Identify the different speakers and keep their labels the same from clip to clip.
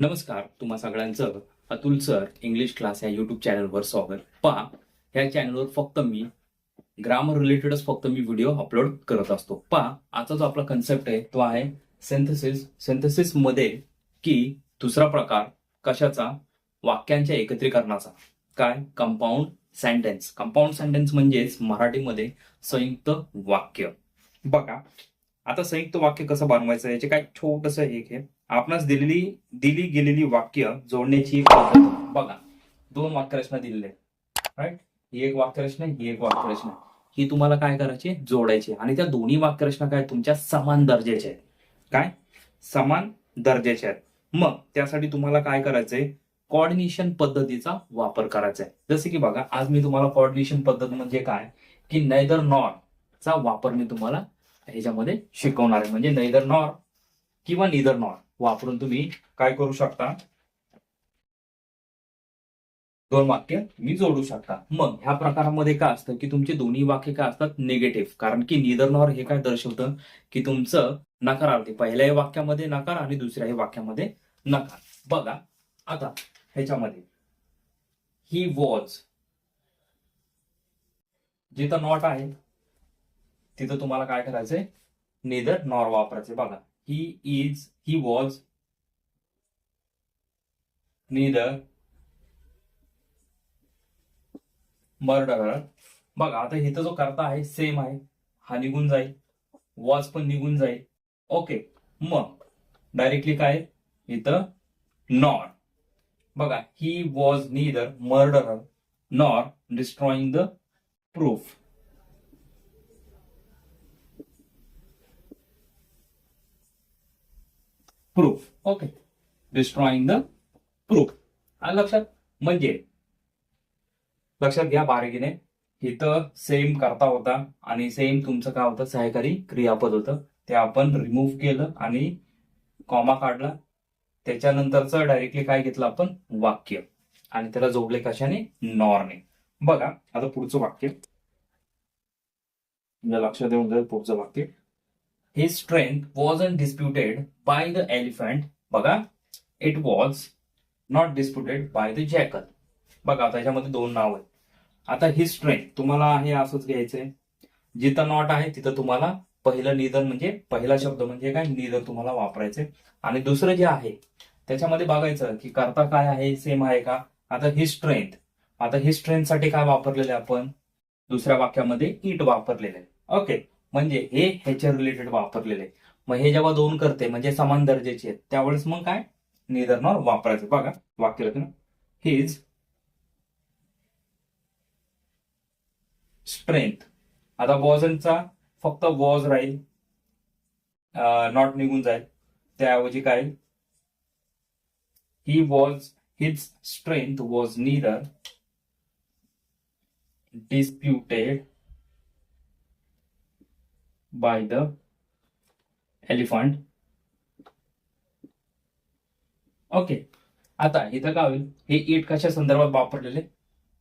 Speaker 1: नमस्कार तुम्हा सगळ्यांचं अतुल सर इंग्लिश क्लास या युट्यूब चॅनलवर स्वागत. पहा या चॅनलवर फक्त मी ग्रामर रिलेटेडच फक्त मी व्हिडिओ अपलोड करत असतो. पहा आता जो आपला कन्सेप्ट आहे तो आहे सेंथेसिस सेंथेसिसमध्ये की दुसरा प्रकार कशाचा? वाक्यांच्या एकत्रीकरणाचा. काय? कंपाऊंड सेंटेन्स कंपाऊंड सेंटेन्स म्हणजेच मराठीमध्ये संयुक्त वाक्य. बघा आता संयुक्त वाक्य कसं बनवायचं? याचे काय छोटस एक आहे आपणास दिलेली दिली गेलेली वाक्य जोडण्याची एक पद्धत. बघा दोन वाक्यरचना दिलेल्या राईट ही एक वाक्यरचना ही एक वाक्यरचना. ही तुम्हाला काय करायची? जोडायची. आणि त्या दोन्ही वाक्यरचना काय? तुमच्या समान दर्जाच्या आहेत. काय? समान दर्जाच्या आहेत. मग त्यासाठी तुम्हाला काय करायचंय? कॉर्डिनेशन पद्धतीचा वापर करायचा आहे. जसे की बघा आज मी तुम्हाला कॉर्डिनेशन पद्धत म्हणजे काय? की नैदर नॉर चा वापर मी तुम्हाला ह्याच्यामध्ये शिकवणार आहे. म्हणजे नैदर नॉर किंवा निदर नॉर वापरून तुम्ही काय करू शकता? दोन वाक्य मी जोडू शकता. मग ह्या प्रकारामध्ये काय असतं की तुमचे दोन्ही वाक्य काय असतात? निगेटिव्ह कारण की निदर नॉर हे काय दर्शवतं? की तुमचं नकारार्थी पहिल्याही वाक्यामध्ये नकार आणि दुसऱ्याही वाक्यामध्ये नकार. बघा आता ह्याच्यामध्ये. ही वॉज जिथं नॉट आहे तिथं तुम्हाला काय करायचंय? नेदर नॉर वापरायचे बघा. He is he was neither murderer बघा आता इथं जो करता आहे सेम आहे. हा निघून जाईल. वॉज पण निघून जाईल. ओके मग डायरेक्टली काय इथं नॉर बघा he was neither murderer nor destroying the proof proof okay destroying the proof आणि लक्षात? म्हणजे? लक्षात घ्या बारगीने. इथं सेम करता होता आणि सेम तुमचं काय होतं? सहकारी क्रियापद होतं. ते आपण रिमूव्ह केलं आणि कॉमा काढला. त्याच्यानंतरचं डायरेक्टली काय घेतलं आपण? वाक्य. आणि त्याला जोडले कशाने? नॉरने बघा आता पुढचं वाक्य. लक्ष लक्षात येऊन जाईल पुढचं वाक्य. His strength was disputed disputed by the elephant बघा it was not disputed by the jackal बघा आता याच्यामध्ये दोन नाव आहेत. आता ही स्ट्रेंथ तुम्हाला हे असंच घ्यायचंय. जिथं नॉट आहे तिथं तुम्हाला पहिलं निधन म्हणजे पहिला शब्द म्हणजे काय? निधन तुम्हाला वापरायचंय. आणि दुसरं जे आहे त्याच्यामध्ये बघायचं की करता काय आहे सेम आहे का? आता ही स्ट्रेंथ आता ही स्ट्रेंथसाठी काय वापरलेलं आहे आपण? दुसऱ्या वाक्यामध्ये इट वापरलेलं आहे. ओके म्हणजे हे ह्याच्या रिलेटेड वापरलेले मग हे जेव्हा दोन करते म्हणजे समान दर्जाचे आहेत त्यावेळेस मग काय? निधन वापरायचं. बघा वाक्य लग्न हिज स्ट्रेंथ आता वॉजनचा फक्त वॉज राहील नॉट निघून जाईल. त्याऐवजी काय? He was his strength was neither disputed by the elephant okay आता इथं काय होईल? हे इट कशा संदर्भात वापरलेले?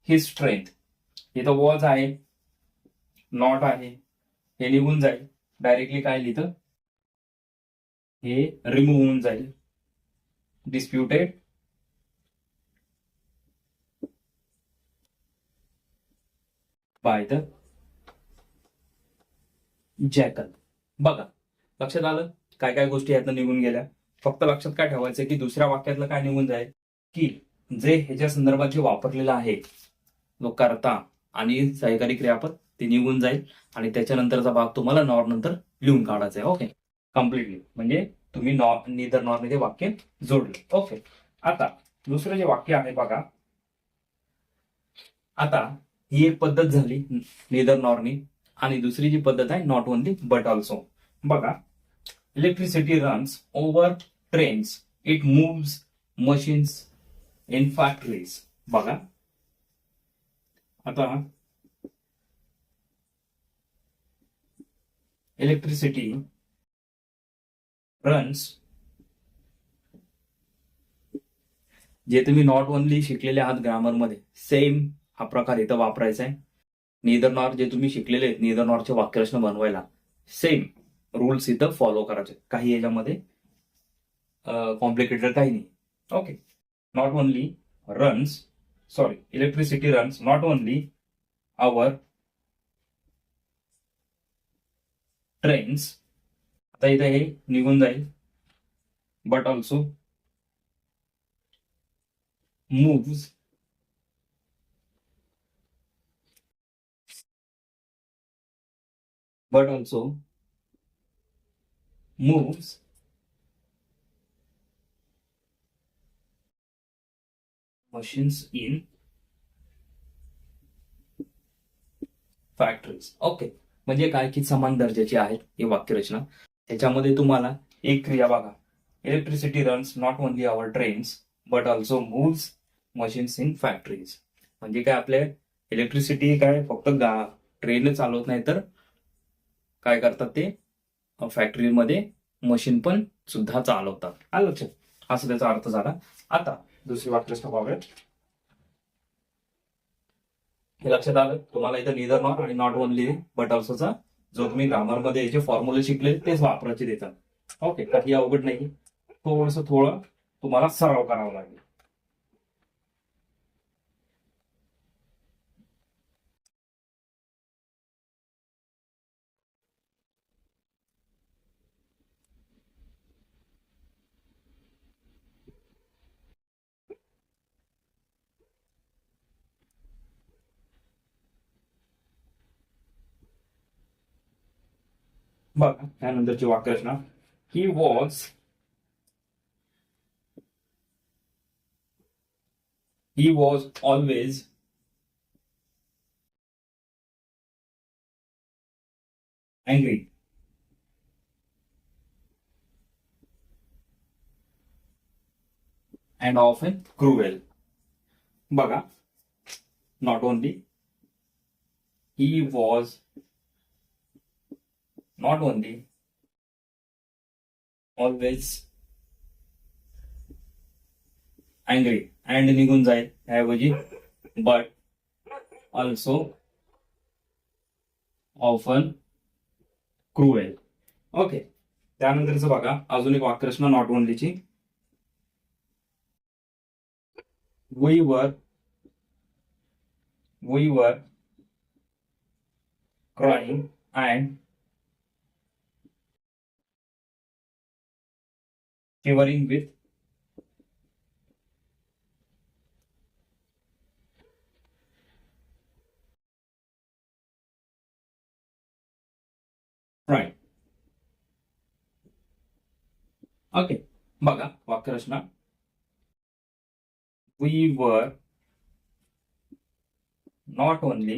Speaker 1: हे स्ट्रेंथ इथं वॉज आहे नॉट आहे हे निघून जाईल. डायरेक्टली काय लिहितं? हे रिमूव्ह होऊन जाईल. Disputed by the jackal. बघा लक्षात आलं? काय काय गोष्टी यातनं निघून गेल्या? फक्त लक्षात काय ठेवायचं की दुसऱ्या वाक्यातलं काय निघून जाईल की जे ह्याच्या संदर्भात जे वापरलेलं आहे जो करता आणि सहकारी क्रियापद ते निघून जाईल. आणि त्याच्यानंतरचा भाग तुम्हाला नॉर नंतर लिहून काढायचा आहे ओके? कम्प्लिटली म्हणजे तुम्ही नॉर निदर नॉर ते वाक्य जोडले. ओके. आता दुसरं जे वाक्य आहे बघा. आता ही एक पद्धत झाली निदर नॉरनी आणि दुसरी जी पद्धत आहे नॉट ओनली बट ऑल्सो बघा electricity runs over trains it moves machines in factories बघा. आता इलेक्ट्रिसिटी रन्स जे तुम्ही नॉट ओनली शिकलेले आहात ग्रामरमध्ये सेम हा प्रकार इथं वापरायचा आहे. नेदर नॉर जे तुम्ही शिकलेले आहेत नेदर नॉरचे वाक्यरचना बनवायला सेम रूल्स इथं फॉलो करायचे. काही याच्यामध्ये कॉम्प्लिकेटेड काही नाही. Okay not only runs sorry electricity runs not only our trains आता इथे हे निघून जाईल. But also moves but also moves machines in factories okay म्हणजे काय? की समान दर्जाची आहेत ही वाक्यरचना. त्याच्यामध्ये तुम्हाला एक क्रिया बघा. Electricity runs not only our trains but also moves machines in factories म्हणजे काय आपले? इलेक्ट्रिसिटी काय? फक्त गा ट्रेन चालवत नाही तर काय करतात ते? फॅक्टरीमध्ये मशीन पण सुद्धा चालवतात. आलं लक्षात? असं त्याचा अर्थ झाला. आता दुसरी वाक्यरचना पाहूयात. हे लक्षात आलं? तुम्हाला इथं निदर नॉट आणि नॉट ओनली बट ऑल्सोचा जो तुम्ही ग्रामरमध्ये जे फॉर्म्युले शिकले तेच वापरायचे देतात. ओके काही अवघड नाही. थोडस थोडं तुम्हाला सराव करावा लागेल. बघा त्यानंतरची वाक्यरचना he was he was always angry and often cruel बघा not only he was not only always angry and निघून जाईल त्याऐवजी but also often cruel okay त्यानंतरच बघा अजून एक वाक्यरचना not ओनलीची we were we were crying and covering with right okay बघा वाक्यरचना we were not only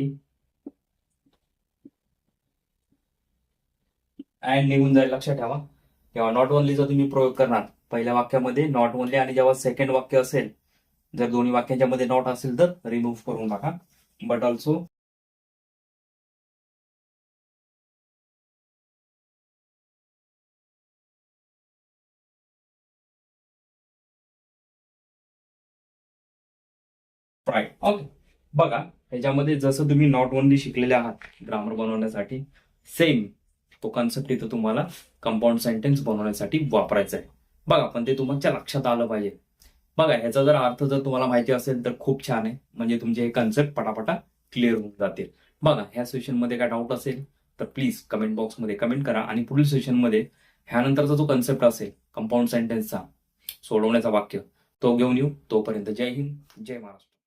Speaker 1: and निघून जाईल लक्षात ठेवा तेव्हा नॉट ओनलीचा तुम्ही प्रयोग करणार पहिल्या वाक्यामध्ये नॉट ओनली आणि जेव्हा सेकंड वाक्य असेल जर दोन्ही वाक्यांच्या मध्ये नॉट असेल तर रिमूव्ह करून टाका बट ऑल्सो राईट ओके बघा ह्याच्यामध्ये जसं तुम्ही नॉट ओनली शिकलेले आहात ग्रामर बनवण्यासाठी सेम तो कन्सेप्ट इथं तुम्हाला कंपाऊंड सेंटेन्स बनवण्यासाठी वापरायचा आहे. बघा पण ते तुमच्या लक्षात आलं पाहिजे. बघा ह्याचा जर अर्थ जर तुम्हाला माहिती असेल तर खूप छान आहे. म्हणजे तुमचे हे कन्सेप्ट पटापटा क्लिअर होऊन जातील. बघा ह्या सेशनमध्ये काय डाऊट असेल तर प्लीज कमेंट बॉक्समध्ये कमेंट करा आणि पुढील सेशनमध्ये ह्यानंतरचा जो कन्सेप्ट असेल कंपाऊंड सेंटेन्सचा सोडवण्याचा वाक्य तो घेऊन येऊ. तोपर्यंत जय हिंद जय महाराष्ट्र.